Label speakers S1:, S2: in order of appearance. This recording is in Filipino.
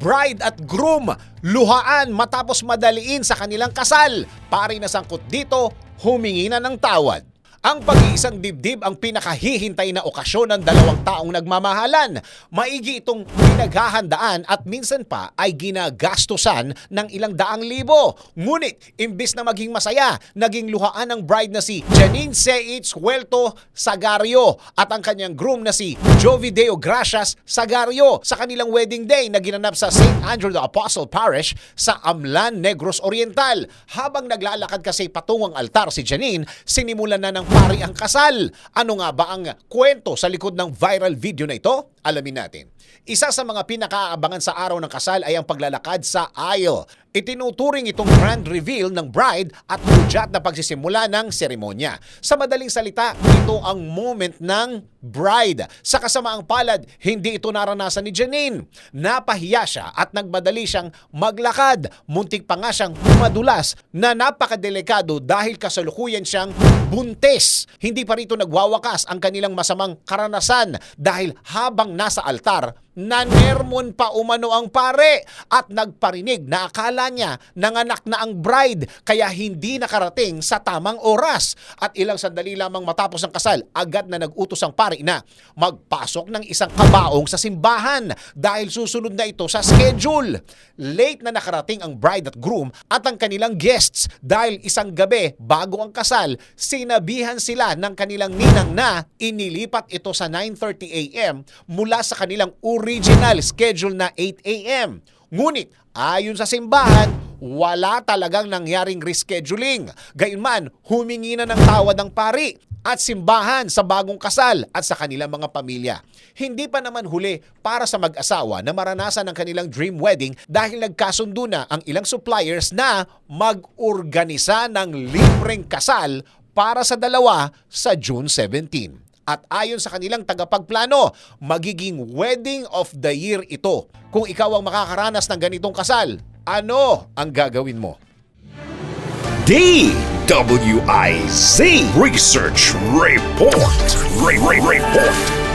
S1: bride at groom luhaan matapos madaliin sa kanilang kasal. Pari na sangkot dito, humingi na ng tawad. Ang pag-iisang dibdib ang pinakahihintay na okasyon ng dalawang taong nagmamahalan. Maigi itong pinaghahandaan at minsan pa ay ginagastusan ng ilang daang libo. Ngunit, imbis na maging masaya, naging luhaan ng bride na si Janine Seitz Huelto Sagario at ang kanyang groom na si Jovi Deo Gracias Sagario sa kanilang wedding day na ginanap sa St. Andrew the Apostle Parish sa Amlan, Negros Oriental. Habang naglalakad kasi patungong altar si Janine, sinimulan na ng pari ang kasal. Ano nga ba ang kwento sa likod ng viral video na ito? Alamin natin. Isa sa mga pinakaabangan sa araw ng kasal ay ang paglalakad sa aisle. Itinuturing itong grand reveal ng bride at hudyat na pagsisimula ng seremonya. Sa madaling salita, ito ang moment ng bride. Sa kasamaang palad, hindi ito naranasan ni Janine. Napahiya siya at nagmadali siyang maglakad. Muntik pa nga siyang madulas na napakadelikado dahil kasalukuyan siyang buntis. Hindi pa rito nagwawakas ang kanilang masamang karanasan dahil habang nasa altar, nanermon pa umano ang pare at nagparinig na akala niya nanganak na ang bride kaya hindi nakarating sa tamang oras. At ilang sandali lamang matapos ang kasal, agad na nagutos ang pare na magpasok ng isang kabaong sa simbahan dahil susunod na ito sa schedule. Late na nakarating ang bride at groom at ang kanilang guests dahil isang gabi bago ang kasal, sinabihan sila ng kanilang ninang na inilipat ito sa 9.30 a.m. mula sa kanilang original schedule na 8 a.m. Ngunit ayon sa simbahan, wala talagang nangyaring rescheduling. Gayunman, humingi na ng tawad ang pari at simbahan sa bagong kasal at sa kanilang mga pamilya. Hindi pa naman huli para sa mag-asawa na maranasan ang kanilang dream wedding dahil nagkasundo na ang ilang suppliers na mag-organisa ng libreng kasal para sa dalawa sa June 17. At ayon sa kanilang tagapagplano, magiging wedding of the year ito. Kung ikaw ang makakaranas ng ganitong kasal, ano ang gagawin mo?
S2: DWIZ Research Report. Re- Re- Report.